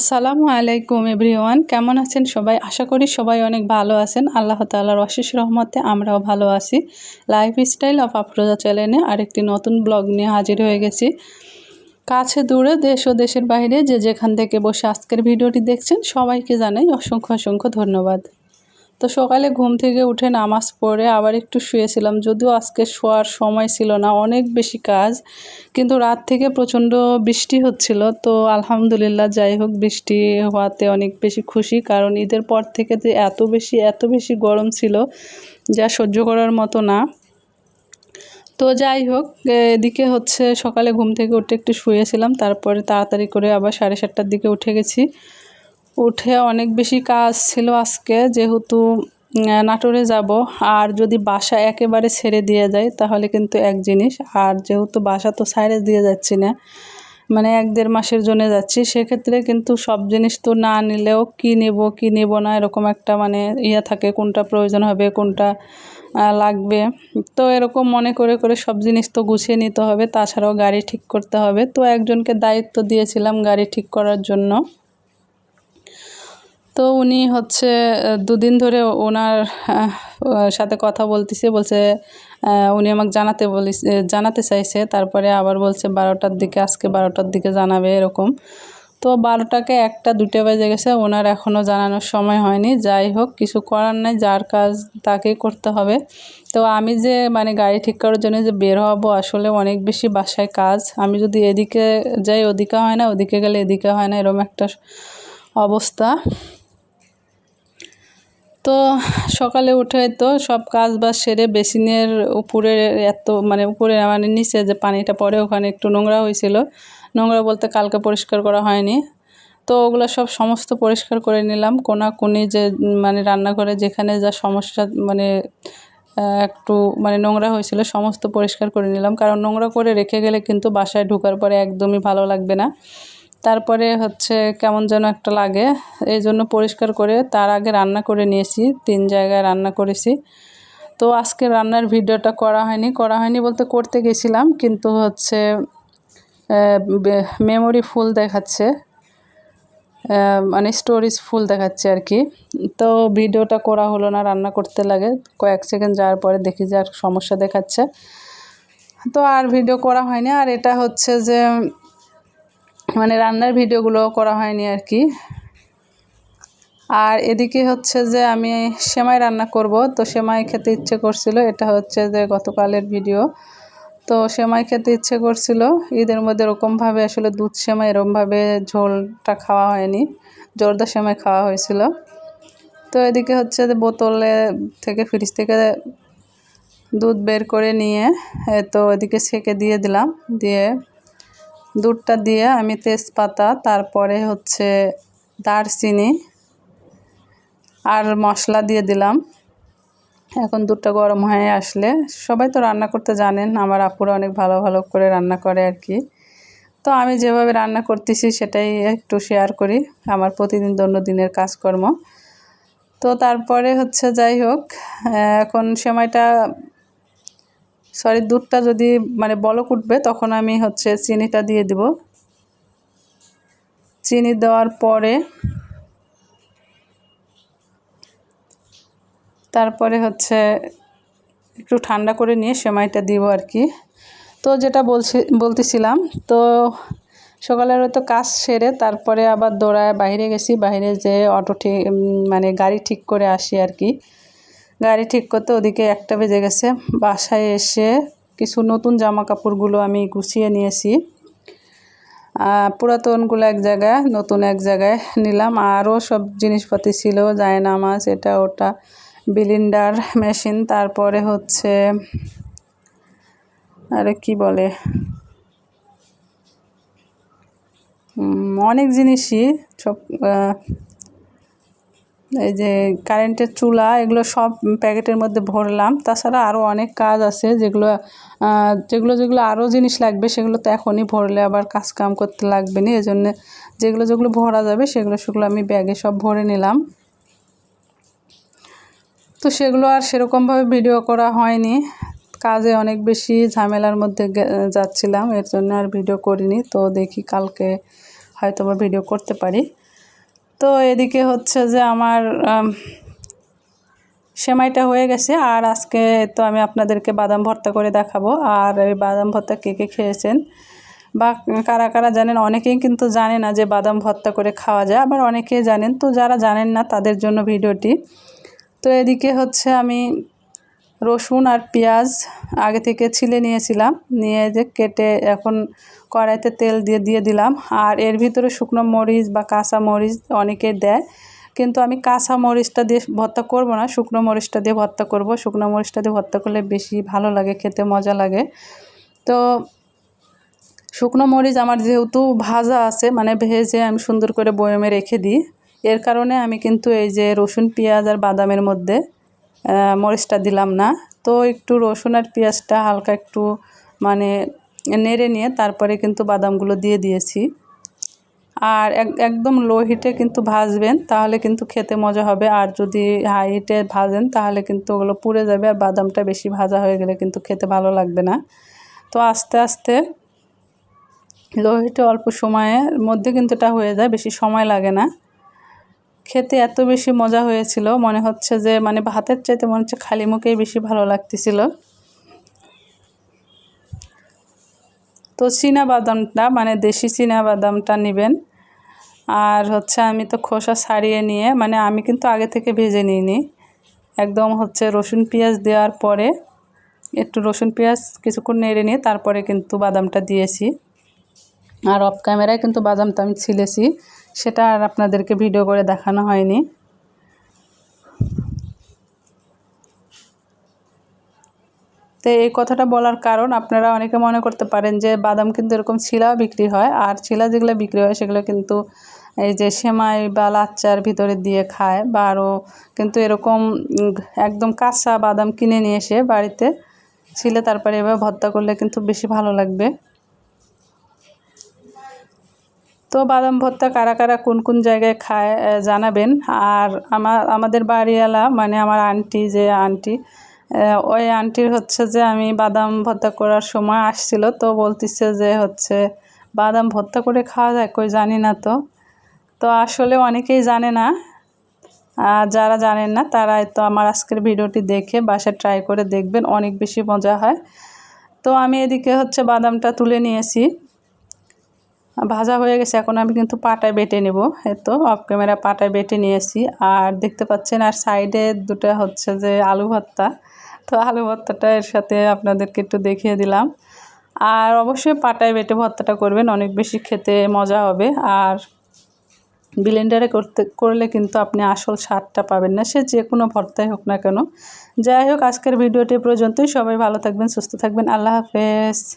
আসসালামু আলাইকুম এভরিওয়ান, কেমন আছেন সবাই? আশা করি সবাই অনেক ভালো আছেন। আল্লাহ তাল্লাহর অশেষ রহমতে আমরাও ভালো আছি। লাইফ স্টাইল অফ আফরোজা চ্যানেলে আরেকটি নতুন ব্লগ নিয়ে হাজির হয়ে গেছি। কাছে দূরে দেশ ও দেশের বাইরে যে যেখান থেকে বসে আজকের ভিডিওটি দেখছেন, সবাইকে জানাই অসংখ্য অসংখ্য ধন্যবাদ। তো সকালে ঘুম থেকে উঠে নামাজ পড়ে আবার একটু শুয়েছিলাম। যদিও আজকে শোয়ার সময় ছিল না, অনেক বেশি কাজ। কিন্তু রাত থেকে প্রচণ্ড বৃষ্টি হচ্ছিল। তো আলহামদুলিল্লাহ, যাই হোক, বৃষ্টি হওয়াতে অনেক বেশি খুশি। কারণ ঈদের পর থেকে যে এত বেশি এত বেশি গরম ছিল, যা সহ্য করার মতো না। তো যাই হোক, এদিকে হচ্ছে সকালে ঘুম থেকে উঠে একটু শুয়েছিলাম। তারপরে তাড়াতাড়ি করে আবার সাড়ে সাতটার দিকে উঠে গেছি। উঠে অনেক বেশি কাজ ছিল আজকে, যেহেতু নাটোরে যাব। আর যদি বাসা একেবারে ছেড়ে দিয়ে যায় তাহলে কিন্তু এক জিনিস। আর যেহেতু বাসা তো সাইডে দিয়ে যাচ্ছি না মানে এক দেড় মাসের জন্য যাচ্ছি, সেক্ষেত্রে কিন্তু সব জিনিস তো না নিলেও কি নেব কি নেব না, এরকম একটা মানে ইয়ে থাকে, কোনটা প্রয়োজন হবে, কোনটা লাগবে। তো এরকম মনে করে করে সব জিনিস তো গুছিয়ে নিতে হবে। তাছাড়াও গাড়ি ঠিক করতে হবে। তো একজনকে দায়িত্ব দিয়েছিলাম গাড়ি ঠিক করার জন্য। তো উনি হচ্ছে দুদিন ধরে ওনার সাথে কথা বলতেছে, বলছে উনি আমাকে জানাতে বলি জানাতে চাইছে। তারপরে আবার বলছে, বারোটার দিকে, আজকে বারোটার দিকে জানাবে, এরকম। তো বারোটাকে একটা দুটো বেজে গেছে, ওনার এখনও জানানোর সময় হয়নি। যাই হোক, কিছু করার নাই, যার কাজ তাকেই করতে হবে। তো আমি যে মানে গাড়ি ঠিক করার জন্য যে বের হব, আসলে অনেক বেশি বাসায় কাজ। আমি যদি এদিকে যাই, ওদিকে হয় না, ওদিকে গেলে এদিকে হয় না এরকম একটা অবস্থা। তো সকালে উঠে তো সব কাজ বাজ সেরে বেসিনের উপরে এত মানে উপরে মানে নিচে যে পানিটা পড়ে, ওখানে একটু নোংরা হয়েছিল। নোংরা বলতে কালকে পরিষ্কার করা হয়নি। তো ওগুলো সব সমস্ত পরিষ্কার করে নিলাম। কোনাকুনি যে মানে রান্নাঘরে যেখানে যা সমস্যা মানে একটু মানে নোংরা হয়েছিল সমস্ত পরিষ্কার করে নিলাম। কারণ নোংরা করে রেখে গেলে কিন্তু বাসায় ঢোকার পরে একদমই ভালো লাগবে না। তারপরে হচ্ছে কেমন যেন একটা লাগে। এই জন্য পরিষ্কার করে তার আগে রান্না করে নিয়েছি, তিন জায়গায় রান্না করেছি। তো আজকে রান্নার ভিডিওটা করা হয়নি। করা হয়নি বলতে করতে গেছিলাম, কিন্তু হচ্ছে মেমোরি ফুল দেখাচ্ছে মানে স্টোরেজ ফুল দেখাচ্ছে আর কি। তো ভিডিওটা করা হলো না, রান্না করতে লাগে। কয়েক সেকেন্ড যাওয়ার পরে দেখি যে আর সমস্যা দেখাচ্ছে। তো আর ভিডিও করা হয়নি। আর এটা হচ্ছে যে মানে রান্নার ভিডিওগুলো করা হয়নি আর কি। আর এদিকে হচ্ছে যে আমি সেমাই রান্না করব। তো সেমাই খেতে ইচ্ছে করছিল, এটা হচ্ছে যে গতকালের ভিডিও। তো সেমাই খেতে ইচ্ছে করছিল, ঈদের মধ্যে এরকমভাবে আসলে দুধ সেমাই, এরকমভাবে ঝোলটা খাওয়া হয়নি, জর্দা সেমাই খাওয়া হয়েছিল। তো এদিকে হচ্ছে যে বোতলে থেকে, ফ্রিজ থেকে দুধ বের করে নিয়ে তো এদিকে সেকে দিয়ে দিলাম, দিয়ে দুধটা দিয়ে আমি তেজপাতা, তারপরে হচ্ছে দারচিনি আর মশলা দিয়ে দিলাম। এখন দুধটা গরম হয়ে আসলে সবাই তো রান্না করতে জানেন, আমার আপুরা অনেক ভালো ভালো করে রান্না করে আর কি। তো আমি যেভাবে রান্না করতেছি সেটাই একটু শেয়ার করি, আমার প্রতিদিন দিনের কাজকর্ম। তো তারপরে হচ্ছে যাই হোক এখন সময়টা সরি দুধটা যদি মানে বলক উঠবে, তখন আমি হচ্ছে চিনিটা দিয়ে দিব। চিনি দেওয়ার পরে, তারপরে হচ্ছে একটু ঠান্ডা করে নিয়ে সেমাইটা দিব আর কি। তো যেটা বলছি, বলতেছিলাম, তো সকালের হয়তো কাজ সেরে তারপরে আবার দৌড়ায় বাইরে গেছি, বাইরে যে অটো ঠিক মানে গাড়ি ঠিক করে আসি আর কি। গাড়ি ঠিক করতে ওদিকে একটা বেজে গেছে। বাসায় এসে কিছু নতুন জামা কাপড়গুলো আমি গুছিয়ে নিয়েছি। পুরাতনগুলো এক জায়গায়, নতুন এক জায়গায় নিলাম। আরও সব জিনিসপাতি ছিল জায়নামাজ এটা, ওটা, বিলিন্ডার, মেশিন, তারপরে হচ্ছে, আরে কি বলে? অনেক জিনিসই সব এই যে কারেন্টের চুলা, এগুলো সব প্যাকেটের মধ্যে ভরলাম। তাছাড়া আরও অনেক কাজ আছে যেগুলো যেগুলো যেগুলো আরও জিনিস লাগবে সেগুলো তো এখনই ভরলে আবার কাজ কাম করতে লাগবে না। এই জন্যে যেগুলো যেগুলো ভরা যাবে সেগুলো সেগুলো আমি ব্যাগে সব ভরে নিলাম। তো সেগুলো আর সেরকমভাবে ভিডিও করা হয়নি। কাজে অনেক বেশি ঝামেলার মধ্যে যাচ্ছিলাম, এর জন্য আর ভিডিও করিনি। তো দেখি কালকে হয়তো বা ভিডিও করতে পারি। তো এদিকে হচ্ছে যে আমার সেমাইটা হয়ে গেছে। আর আজকে তো আমি আপনাদেরকে বাদাম ভর্তা করে দেখাবো। আর এই বাদাম ভর্তা কে কে খেয়েছেন বা কারা কারা জানেন, অনেকেই কিন্তু জানে না যে বাদাম ভর্তা করে খাওয়া যায়। আবার অনেকেই জানেন, তো যারা জানেন না তাদের জন্য ভিডিওটি। তো এদিকে হচ্ছে আমি রসুন আর পেঁয়াজ আগে থেকে ছিলে নিয়েছিলাম। নিয়ে যে কেটে এখন কড়াইতে তেল দিয়ে দিয়ে দিলাম। আর এর ভিতরে শুকনো মরিচ বা কাঁচা মরিচ অনেকে দেয়। কিন্তু আমি কাঁচা মরিচটা দিয়ে ভর্তা করব না, শুকনো মরিচটা দিয়ে ভর্তা করব। শুকনো মরিচটা দিয়ে ভর্তা করলে বেশি ভালো লাগে, খেতে মজা লাগে। তো শুকনো মরিচ আমার যেহেতু ভাজা আছে মানে ভেজে আমি সুন্দর করে বয়মে রেখে দিই। এর কারণে আমি কিন্তু এই যে রসুন, পেঁয়াজ আর বাদামের মধ্যে মরিচটা দিলাম না। তো একটু রসুন আর পেঁয়াজটা হালকা একটু মানে নেড়ে নিয়ে তারপরে কিন্তু বাদামগুলো দিয়ে দিয়েছি। আর এক, একদম লো হিটে কিন্তু ভাজবেন, তাহলে কিন্তু খেতে মজা হবে। আর যদি হাই হিটে ভাজেন, তাহলে কিন্তু ওগুলো পুড়ে যাবে আর বাদামটা বেশি ভাজা হয়ে গেলে কিন্তু খেতে ভালো লাগবে না। তো আস্তে আস্তে লো হিটে অল্প সময়ের মধ্যে কিন্তু এটা হয়ে যায়, বেশি সময় লাগে না। খেতে এত বেশি মজা হয়েছিল, মনে হচ্ছে যে মানে ভাতের চাইতে মনে হচ্ছে খালি মুখেই বেশি ভালো লাগতেছিল। তো চীনা বাদামটা মানে দেশি চীনা বাদামটা নেবেন। আর হচ্ছে আমি তো খোসা ছাড়িয়ে নিয়ে মানে আমি কিন্তু আগে থেকে ভেজে নিইনি। একদম হচ্ছে রসুন পেঁয়াজ দেওয়ার পরে, একটু রসুন পেঁয়াজ কিছুক্ষণ নেড়ে নিয়ে তারপরে কিন্তু বাদামটা দিয়েছি। আর অফ ক্যামেরায় কিন্তু বাদামটা আমি ছিলেছি। সেটা আর আপনাদেরকে ভিডিও করে দেখানো হয়নি। তো এই কথাটা বলার কারণ, আপনারা অনেকে মনে করতে পারেন যে বাদাম কিন্তু এরকম ছিলাও বিক্রি হয়, আর ছিলা যেগুলো বিক্রি হয় সেগুলো কিন্তু এই যে সেমাই বা লাচ্চার ভিতরে দিয়ে খায় বা আরও কিন্তু এরকম একদম কাঁচা বাদাম কিনে নিয়ে এসে বাড়িতে ছিলে তারপরে এবার ভর্তা করলে কিন্তু বেশি ভালো লাগবে। তো বাদাম ভর্তা কারা কারা কোন কোন জায়গায় খায় জানাবেন। আর আমার আমাদের বাড়িওয়ালা মানে আমার আন্টি, যে আন্টি ওই আন্টির হচ্ছে যে আমি বাদাম ভর্তা করার সময় আসছিল, তো বলতেছে যে হচ্ছে বাদাম ভর্তা করে খাওয়া যায়, কই জানি না তো। তো আসলে অনেকেই জানে না, আর যারা জানেন না তারা তো আমার আজকের ভিডিওটি দেখে বাসায় ট্রাই করে দেখবেন, অনেক বেশি মজা হয়। তো আমি এদিকে হচ্ছে বাদামটা তুলে নিয়েছি। ভাজা হয়ে গেছে, এখন আমি কিন্তু পাটায় বেটে নেব। তো অফ ক্যামেরা পাটায় বেটে নিয়েছি আর দেখতে পাচ্ছেন, আর সাইডে দুটো হচ্ছে যে আলু ভর্তা। তো আলু ভর্তাটা এর সাথে আপনাদেরকে একটু দেখিয়ে দিলাম। আর অবশ্যই পাটায় বেটে ভর্তাটা করবেন, অনেক বেশি খেতে মজা হবে। আর ব্লেন্ডারে করতে, করলে কিন্তু আপনি আসল স্বাদটা পাবেন না, সে যে কোনো ভর্তাই হোক না কেন। যাই হোক, আজকের ভিডিওটি পর্যন্তই। সবাই ভালো থাকবেন, সুস্থ থাকবেন। আল্লাহ হাফেজ।